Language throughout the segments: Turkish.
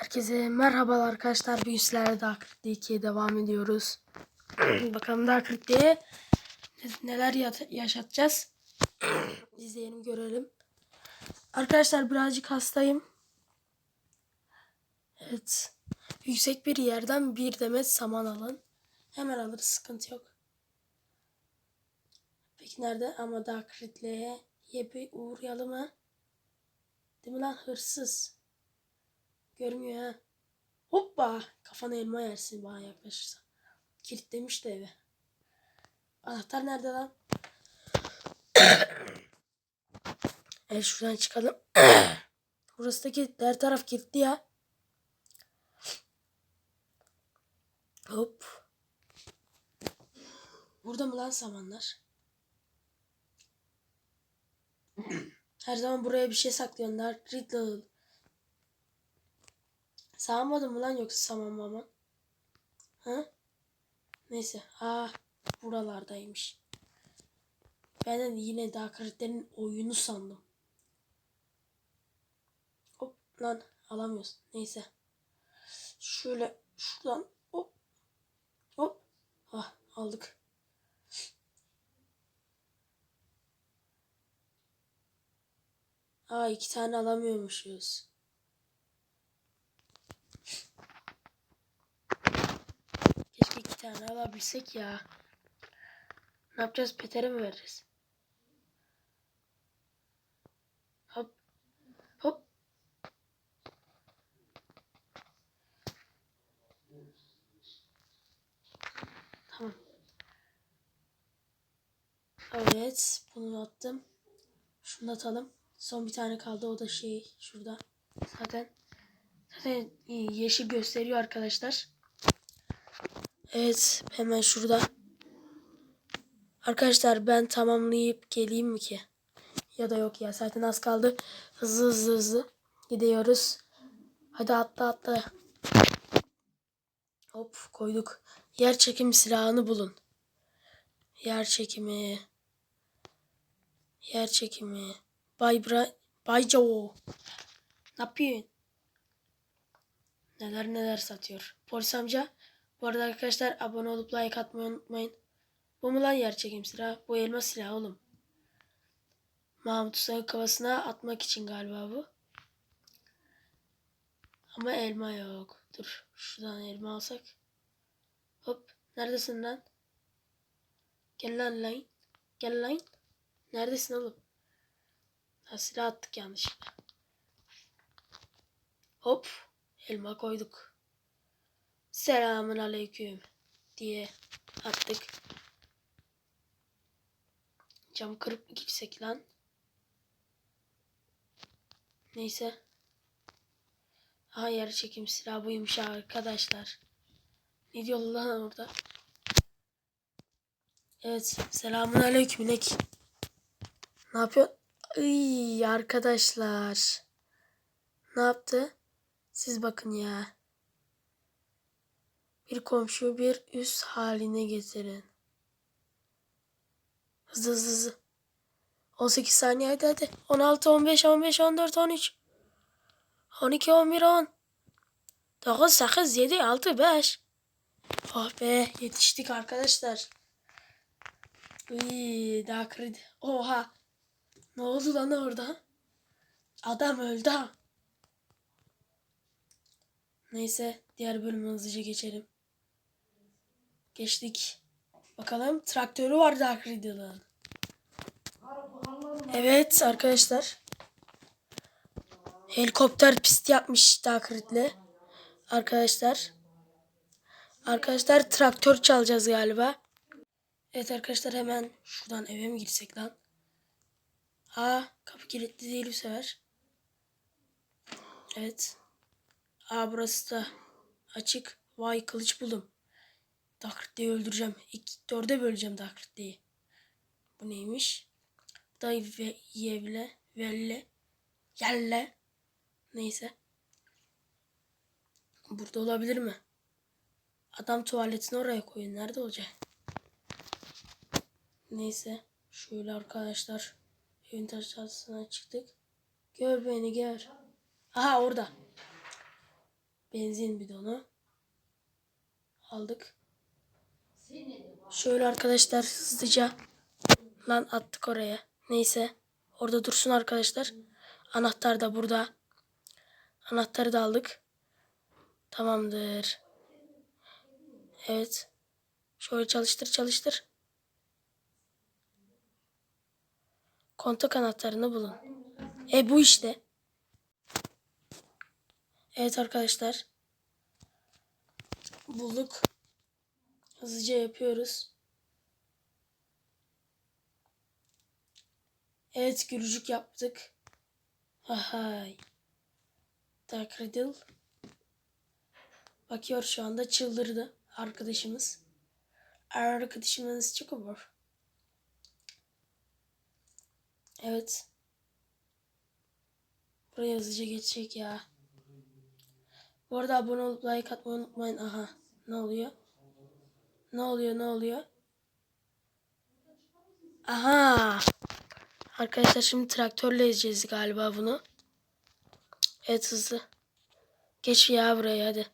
Herkese merhabalar arkadaşlar. Bir sizlerle daha Crypt'te 2'ye devam ediyoruz. Bakalım daha Crypt'te neler yat- yaşatacağız. İzleyelim görelim. Arkadaşlar birazcık hastayım. Evet. Yüksek bir yerden bir demet saman alın. Hemen alırız sıkıntı yok. Peki nerede? Ama daha Crypt'le bir uğrayalım ha. Değil mi lan hırsız? Görmüyor ha. Hoppa. Kafana elma yersin bana yaklaşırsa. Kilitlemiş de evi. Anahtar nerede lan? evet şuradan çıkalım. Burası da kilitli. Her taraf kilitli ya. Hop. Burada mı lan samanlar? Her zaman buraya bir şey saklıyorlar. Riddle. Sağmadın mı lan yoksa saman mama? Ha? Neyse. Ah buralardaymış. Ben de yine daha karakterin oyunu sandım. Hop lan alamıyoruz. Neyse. Şöyle şuradan hop hop. Ah aldık. Aa iki tane alamıyormuşuz. Keşke iki tane alabilsek ya. Ne yapacağız? Peter'e mi veririz? Hop. Hop. Tamam. Evet. Bunu attım. Şunu da atalım. Son bir tane kaldı. O da şey şurada. Zaten zaten yeşil gösteriyor arkadaşlar. Evet hemen şurada. Arkadaşlar ben tamamlayıp geleyim mi ki? Ya da yok ya zaten az kaldı. Hızlı hızlı hızlı gidiyoruz. Hadi atla atla. Hop koyduk. Yer çekimi silahını bulun. Yer çekimi. Yer çekimi. Bay Bra Bay Joe. Ne yapıyorsun? Neler neler satıyor. Polis amca. Bu arada arkadaşlar abone olup like atmayı unutmayın. Bu mu lan yer çekim silahı? Bu elma silahı oğlum. Mahmut Usta'nın kafasına atmak için galiba bu. Ama elma yok. Dur şuradan elma alsak. Hop neredesin lan? Gel lan lan. Gel lan. Neredesin oğlum? Ha, silah attık yanlışlıkla. Hop elma koyduk. Selamun aleyküm diye attık. Cam kırıp gitsek lan? Neyse. Ha yer çekim silah buymuş arkadaşlar. Ne diyor lan orada? Evet. Selamun aleyküm. Ne yapıyor? Iy, arkadaşlar. Ne yaptı? Siz bakın ya. Bir komşuyu bir üst haline getirin. Hızlı hızlı hızlı. 18 saniye hadi hadi. 16, 15, 15, 14, 13. 12, 11, 10. 9, 8, 7, 6, 5. Oh be yetiştik arkadaşlar. Uy, daha kredi. Oha. Ne oldu lan orada? Adam öldü ha. Neyse diğer bölüme hızlıca geçelim. Geçtik. Bakalım traktörü var Dark Riddle'ın. Evet arkadaşlar. Helikopter pisti yapmış Dark Riddle. Arkadaşlar. Arkadaşlar traktör çalacağız galiba. Evet arkadaşlar hemen şuradan eve mi girsek lan? Aa kapı kilitli değil bu sefer. Evet. Aa burası da açık. Vay kılıç buldum. Dakritli'yi öldüreceğim. İlk dörde böleceğim Dakritli'yi. Bu neymiş? Dayı ve yevle velle yelle neyse. Burada olabilir mi? Adam tuvaletini oraya koyun. Nerede olacak? Neyse. Şöyle arkadaşlar. Evin aşağısına çıktık. Gör beni gör. Aha orada. Benzin bidonu. Aldık. Şöyle arkadaşlar hızlıca lan attık oraya. Neyse. Orada dursun arkadaşlar. Anahtar da burada. Anahtarı da aldık. Tamamdır. Evet. Şöyle çalıştır çalıştır. Kontak anahtarını bulun. E bu işte. Evet arkadaşlar. Bulduk. Hızlıca yapıyoruz. Evet gülücük yaptık. Hay. Dark Riddle. Bakıyor şu anda çıldırdı arkadaşımız. Arkadaşımız olur. Evet. Buraya hızlıca geçecek ya. Bu arada abone olup like atmayı unutmayın. Aha. Ne oluyor? Ne oluyor? Ne oluyor? Aha. Arkadaşlar şimdi traktörle ezeceğiz galiba bunu. Evet hızlı. Geç ya buraya hadi.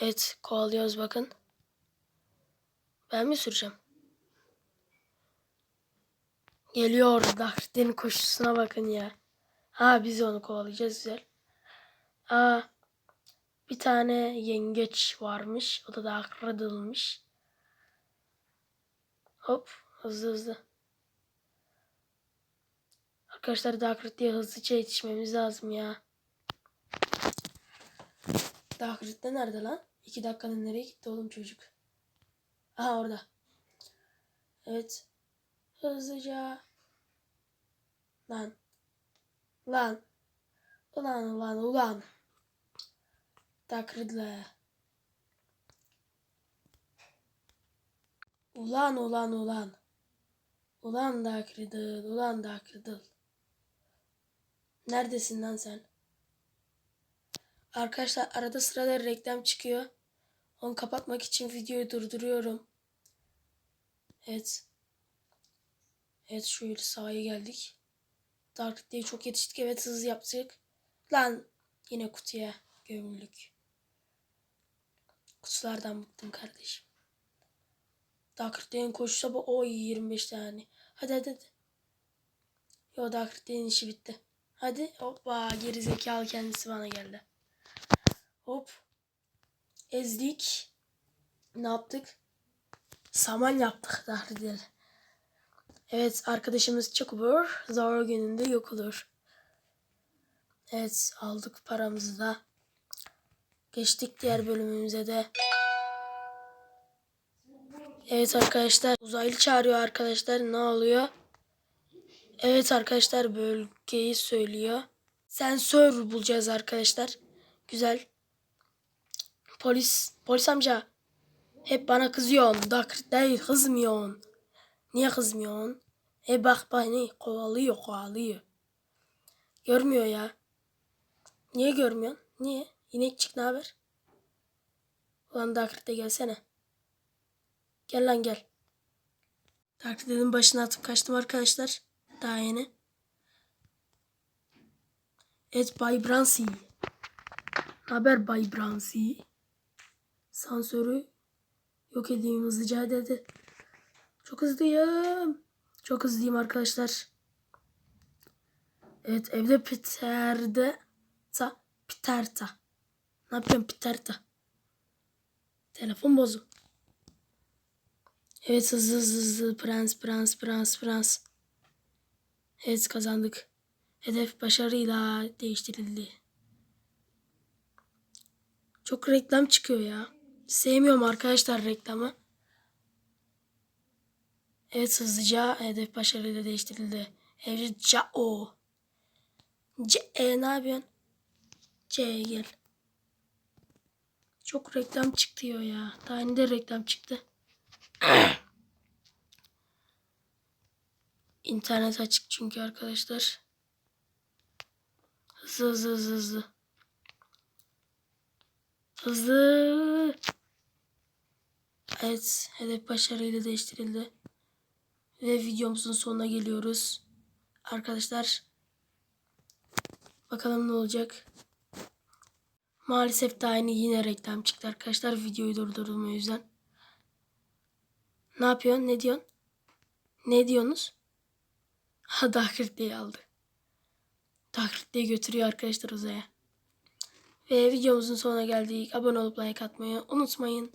Evet kovalıyoruz bakın. Ben mi süreceğim? Geliyor Dahret'in koşusuna bakın ya. Ha biz onu kovalayacağız güzel. Aa, bir tane yengeç varmış. O da daha kırılmış. Hop hızlı hızlı. Arkadaşlar Dark diye hızlıca yetişmemiz lazım ya. Dark de nerede lan? İki dakikanın nereye gitti oğlum çocuk? Aha orada. Evet. Hızlıca. Lan. Lan. Ulan ulan ulan. Takridle. Ulan ulan ulan. Ulan Dakridl. Ulan Dakridl. Neredesin lan sen? Arkadaşlar arada sırada reklam çıkıyor. Onu kapatmak için videoyu durduruyorum. Evet. Evet şöyle sahaya geldik. Dark diye çok yetiştik. Evet hızlı yaptık. Lan yine kutuya gömüldük. Kutulardan bıktım kardeşim. Dark Day'in koşsa bu oy 25 tane. Hadi hadi hadi. Yo Day'in işi bitti. Hadi hoppa geri zekalı kendisi bana geldi. Hop. Ezdik. Ne yaptık? Saman yaptık Day. Evet arkadaşımız çok olur. Zor gününde yok olur. Evet aldık paramızı da. Geçtik diğer bölümümüze de. Evet arkadaşlar uzaylı çağırıyor arkadaşlar. Ne oluyor? Evet arkadaşlar bölgeyi söylüyor. Sensör bulacağız arkadaşlar. Güzel. Polis polis amca hep bana kızıyorsun. Dak değil kızmıyorsun. Niye kızmıyorsun? E bak beni kovalıyor kovalıyor. Görmüyor ya. Niye görmüyorsun? Niye? İnekçik ne haber? Ulan Dakrit'e gelsene. Gel lan gel. Dakrit'in başına atıp kaçtım arkadaşlar. Daha yeni. Evet Bay Bransi. Haber Bay Bransi? Sansörü yok edeyim hızlıca dedi. Çok hızlıyım. Çok hızlıyım arkadaşlar. Evet evde Peter'de ta Peter'ta. Ne yapıyorsun Peter'ta? Telefon bozuk. Evet hızlı hızlı hızlı prens prens prens prens. Evet kazandık. Hedef başarıyla değiştirildi. Çok reklam çıkıyor ya. Sevmiyorum arkadaşlar reklamı. Evet hızlıca hedef başarıyla değiştirildi. Evet Cao. C e, ne yapıyorsun? C'ye gel. Çok reklam çıktı ya. Daha yeni de reklam çıktı. İnternet açık çünkü arkadaşlar. Hızlı hızlı hızlı hızlı. Hızlı. Evet hedef başarıyla değiştirildi. Ve videomuzun sonuna geliyoruz. Arkadaşlar bakalım ne olacak. Maalesef daha yeni yine reklam çıktı arkadaşlar. Videoyu durdurdum o yüzden. Ne yapıyorsun? Ne diyorsun? Ne diyorsunuz? Ha Dakritli'yi aldı. Dakritli'yi götürüyor arkadaşlar uzaya. Ve videomuzun sonuna geldik. Abone olup like atmayı unutmayın.